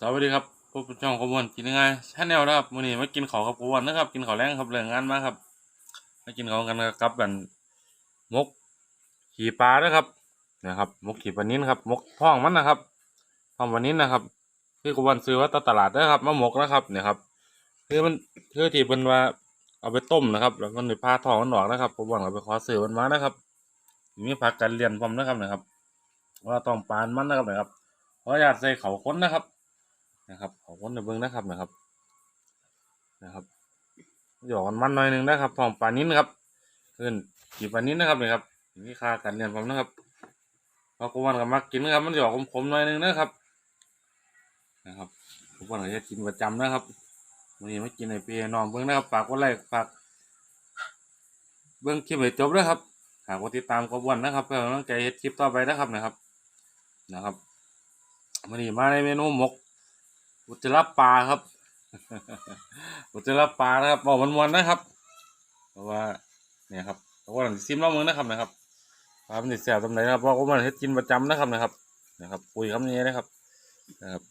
สวัสดีครับพบกับช่องขบวนกินยังไงชาแนลนะครับมื้อนี้มากินข้าวกับขบวนนะครับ กินข้าวแรงครับเรื่องงานมาครับมากินข้าวกันกับกันมกขี่ปลานะครับนะครับมกขี่ปลานิ้นครับมกท้องมันนะครับท้องปลานิ้นนะครับ คือขบวนซื้อว่าตลาดนะครับมามกนะครับเนี่ยครับคือมันคือที่เป็นว่าเอาไปต้มนะครับ แล้วก็ในผ้าท้องมันออกนะครับขบวนเอาไปขอซื้อมันมานะครับมีผักกันเรียนพร้อมนะครับนะครับ ว่าต้องปานมันนะครับนะครับขออนุญาตใส่เขาค้นนะครับ นะครับขอค้นเบิ้งนะครับนะครับ นะครับหยอกมันหน่อยหนึ่งนะครับทองปลานิ้นครับขึ้นกี่ปลานิ้นนะครับนี่ครับนี่ค่ากันเรียนผมนะครับเพราะกูวันกับมักกินนะครับ มันหยอกขมๆหน่อยหนึ่งนะครับ นะครับกูวันก็จะกินประจำนะครับวันนี้ไม่กินในปีนอนเบิ้งนะครับฝากกดไลค์ฝากเบิ้งคลิปให้จบด้วยครับหากว่าติดตามกบวันนะครับเพื่อให้กำลังใจเฮ็ดคลิปต่อไปนะครับนะครับ นะครับวันนี้มาในเมนูหมก อุจจาระปลาครับ อุจจาระปลานะครับบอกมันวนๆนะครับเพราะว่าเนี่ยครับเพราะว่าหลังซิมเล่าเมืองนะครับนะครับปลามันติดแสบตรงไหนนะครับเพราะว่ามันเฮ็ดกินประจำนะครับนะครับ นะครับปุยคำนี้นะครับ นะครับ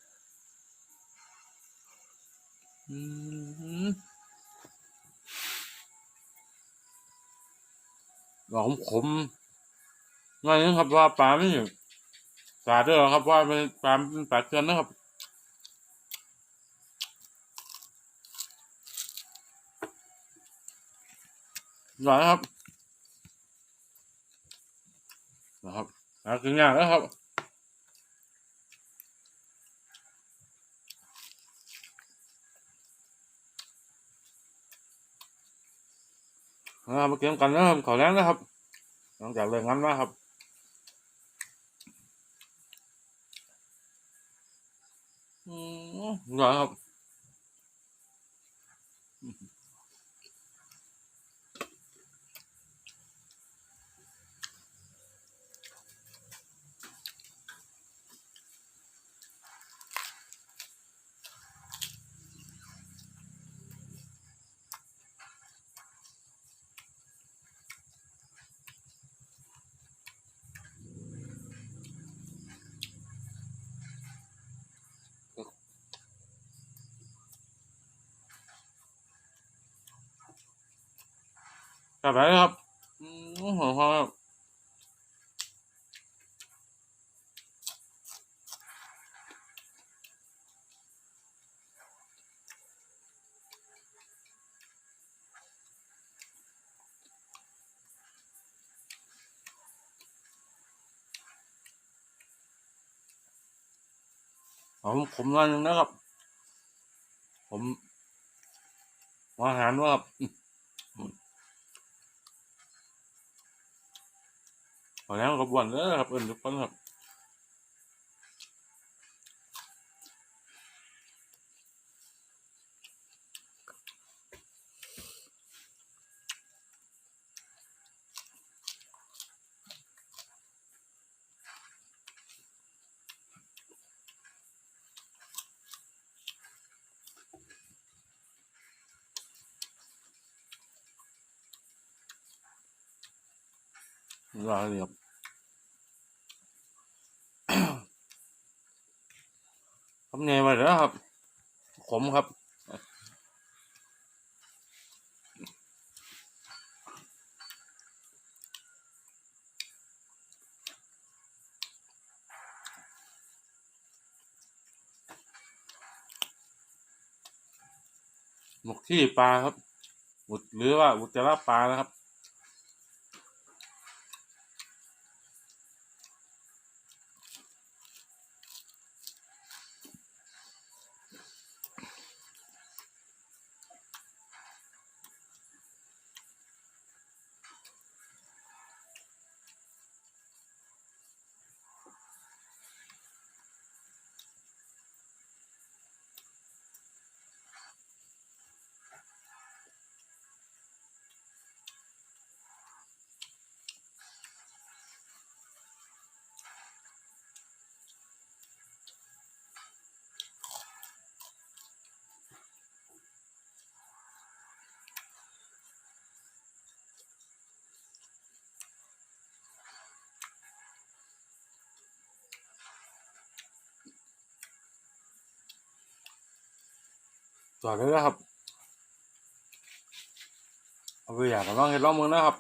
อืมบอมขมๆหน่อยนึงครับว่าปลาไม่อยู่ปลาด้วยเหรอครับว่าเป็นปลาเป็นปลาเกลือนนะครับ หน่อยนะครับนะครับหากินยากแล้วครับมาเกี่ยมกันนะครับขอแล้วนะครับ หลังจากเลิกงานมาครับอืมหน่อยครับ กลับได้ครับอืมหอมครับหอมขมหน่นึงนะครับ ผมอาหารว่า ขอแล้วกับบวนเด้อครับเอิญทุกคนครับ ว่าเลยครับคำเนยมาแล้วครับ ขมครับหมกที่ปลาครับอุดหรือว่าอุจจาระปลานะครับ อดเลยนะครับ เอาไปอยากกับลองเห็ดลองมือนะครับ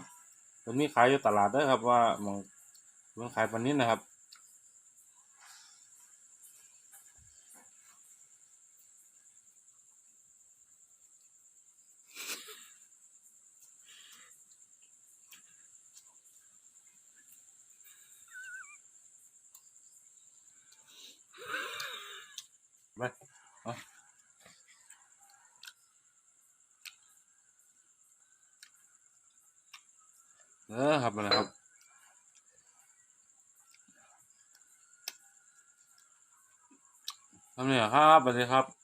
เป็นมีขายอยู่ตลาดด้วยครับ ว่ามองมันขายปันนี้นะครับไป เออครับมาแลยครับทำเนี่ยครับสวัสดีครับ